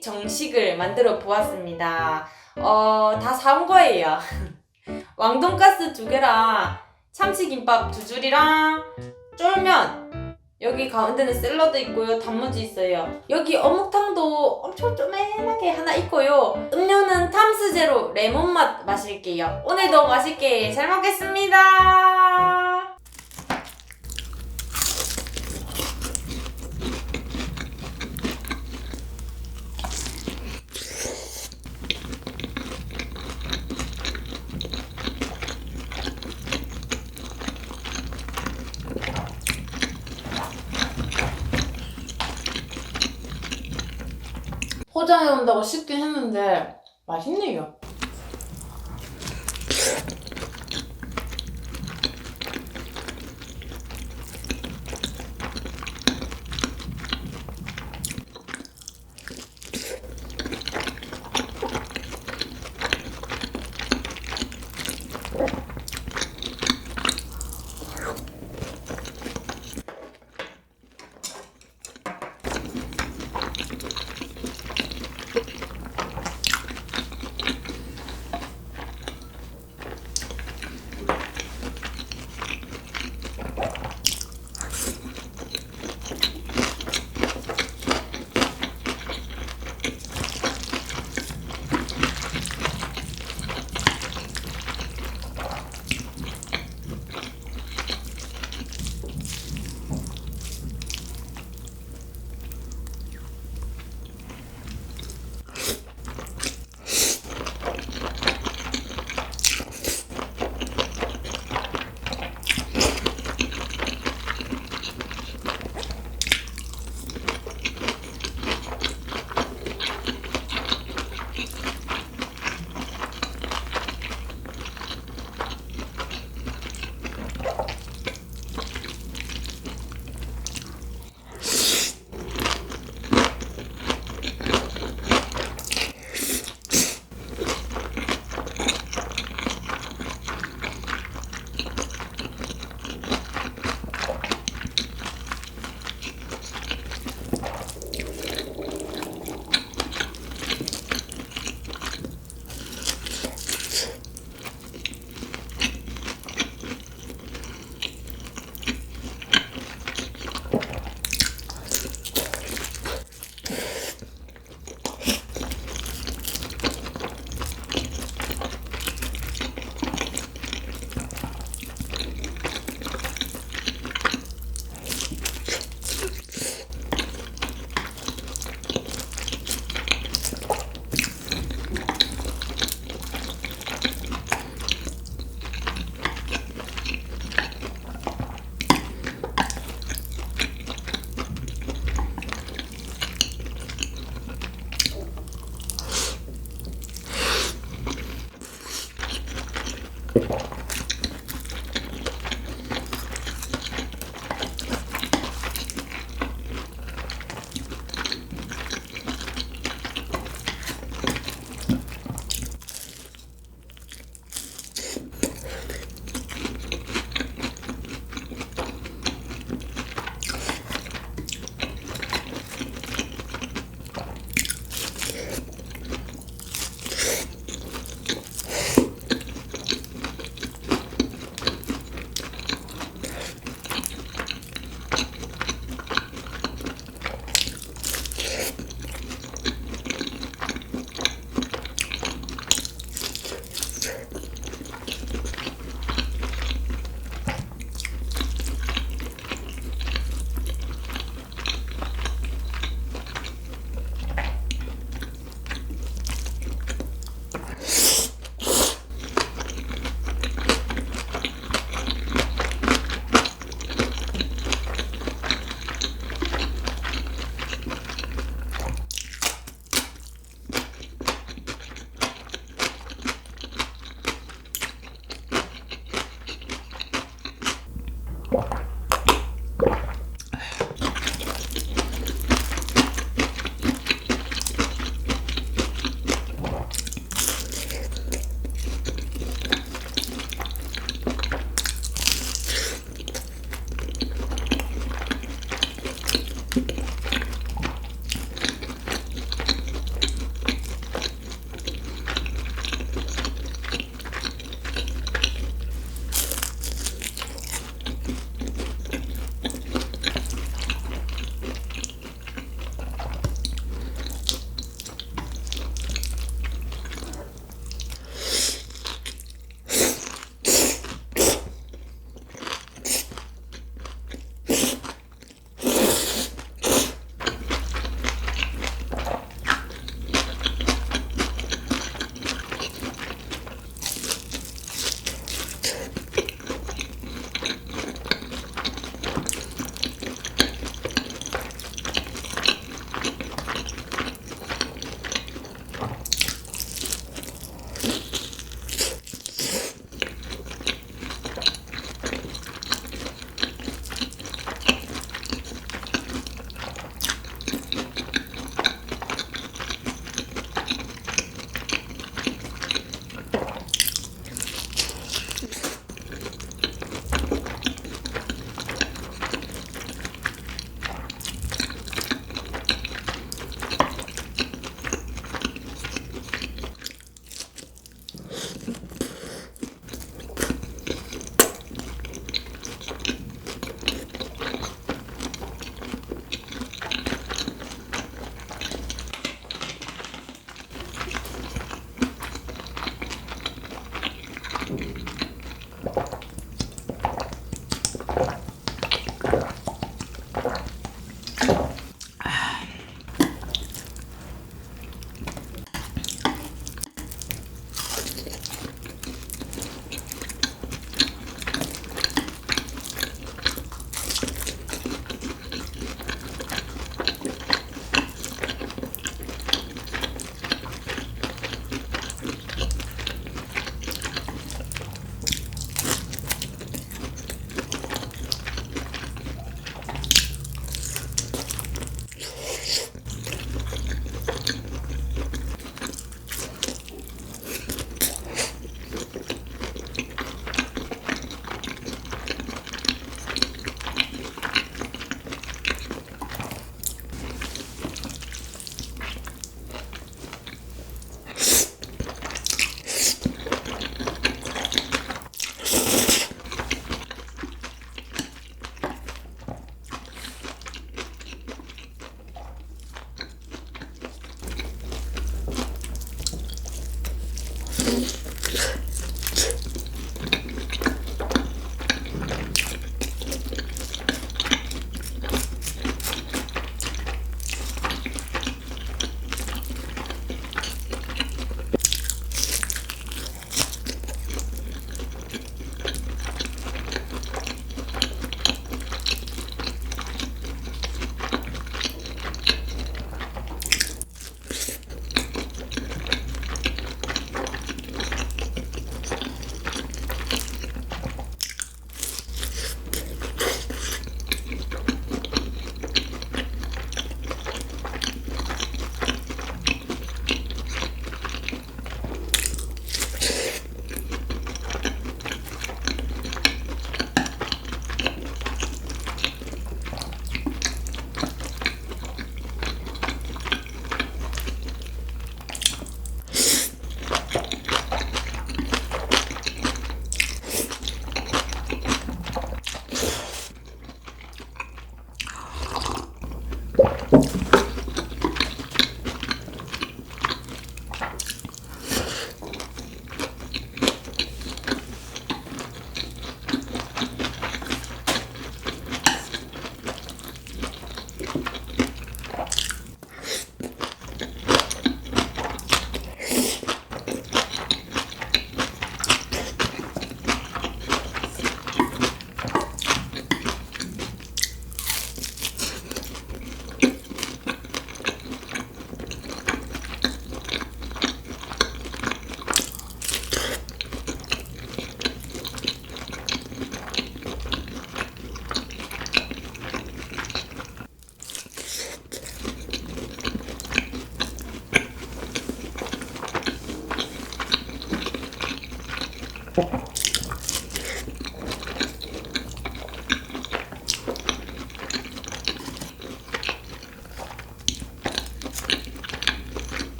정식을 만들어 보았습니다. 어, 다 사온 거예요. 왕돈가스 두 개랑 참치김밥 두 줄이랑 쫄면 여기 가운데는 샐러드 있고요. 단무지 있어요. 여기 어묵탕도 엄청 쪼매하게 하나 있고요. 음료는 탐스제로 레몬 맛 마실게요. 오늘도 맛있게 잘 먹겠습니다. 포장해 온다고 씻긴 했는데 맛있네요.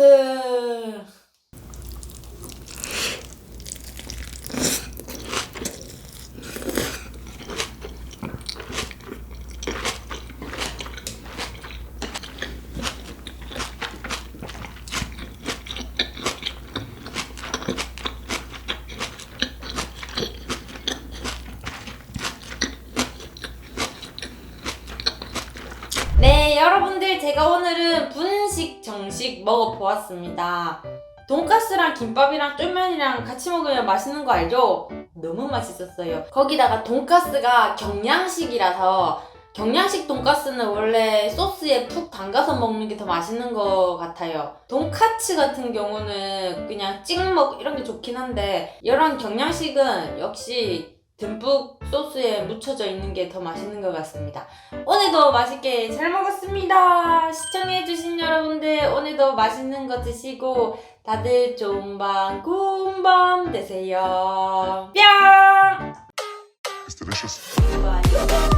라스트. 네, 제가 오늘은 정식 먹어보았습니다. 돈가스랑 김밥이랑 쫄면이랑 같이 먹으면 맛있는 거 알죠? 너무 맛있었어요. 거기다가 돈가스가 경양식이라서 경양식 돈가스는 원래 소스에 푹 담가서 먹는 게 더 맛있는 것 같아요. 돈카츠 같은 경우는 그냥 찍먹 이런 게 좋긴 한데 이런 경양식은 역시 듬뿍 소스에 묻혀져 있는 게 더 맛있는 것 같습니다. 오늘도 맛있게 잘 먹었습니다. 시청해주신 여러분들 오늘도 맛있는 거 드시고 다들 좋은 밤, 구운 밤 되세요. 뿅! 좋아요.